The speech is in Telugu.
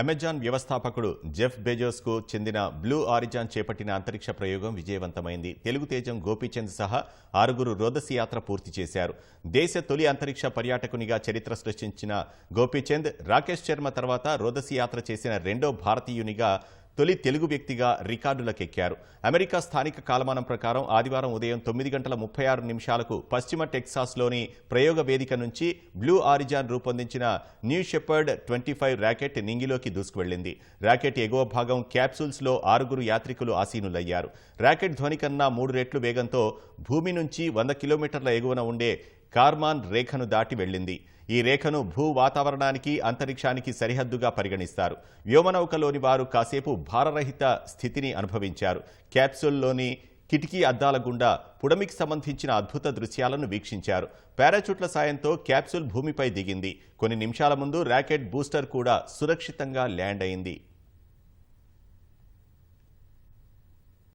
అమెజాన్ వ్యవస్థాపకుడు జెఫ్ బెజోస్కు చెందిన బ్లూ ఆరిజాన్ చేపట్టిన అంతరిక్ష ప్రయోగం విజయవంతమైంది. తెలుగు తేజం గోపీచంద్ సహా ఆరుగురు రోదసి యాత్ర పూర్తి చేశారు. దేశ తొలి అంతరిక్ష పర్యాటకునిగా చరిత్ర సృష్టించిన గోపీచంద్ రాకేష్ శర్మ తర్వాత రోదసి యాత్ర చేసిన రెండో భారతీయునిగా తొలి తెలుగు వ్యక్తిగా రికార్డులకెక్కారు. అమెరికా స్థానిక కాలమానం ప్రకారం ఆదివారం ఉదయం తొమ్మిది గంటల ముప్పై ఆరు నిమిషాలకు పశ్చిమ టెక్సాస్లోని ప్రయోగ వేదిక నుంచి బ్లూ ఆరిజాన్ రూపొందించిన New Shepard twenty five rocket నింగిలోకి దూసుకువెళ్ళింది ర్యాకెట్ ఎగువ భాగం క్యాప్సూల్స్లో ఆరుగురు యాత్రికులు ఆసీనులయ్యారు. ర్యాకెట్ ధ్వని కన్నా మూడు రెట్లు వేగంతో భూమి నుంచి వంద కిలోమీటర్ల ఎగువన ఉండే కార్మాన్ రేఖను దాటి వెళ్ళింది. ఈ రేఖను భూ వాతావరణానికి అంతరిక్షానికి సరిహద్దుగా పరిగణిస్తారు. వ్యోమనౌకలోని వారు కాసేపు భారరహిత స్థితిని అనుభవించారు. క్యాప్సూల్లోని కిటికీ అద్దాల గుండా పుడమికి సంబంధించిన అద్భుత దృశ్యాలను వీక్షించారు. పారాచూట్ల సాయంతో క్యాప్సూల్ భూమిపై దిగింది. కొన్ని నిమిషాల ముందు ర్యాకెట్ బూస్టర్ కూడా సురక్షితంగా ల్యాండ్ అయింది.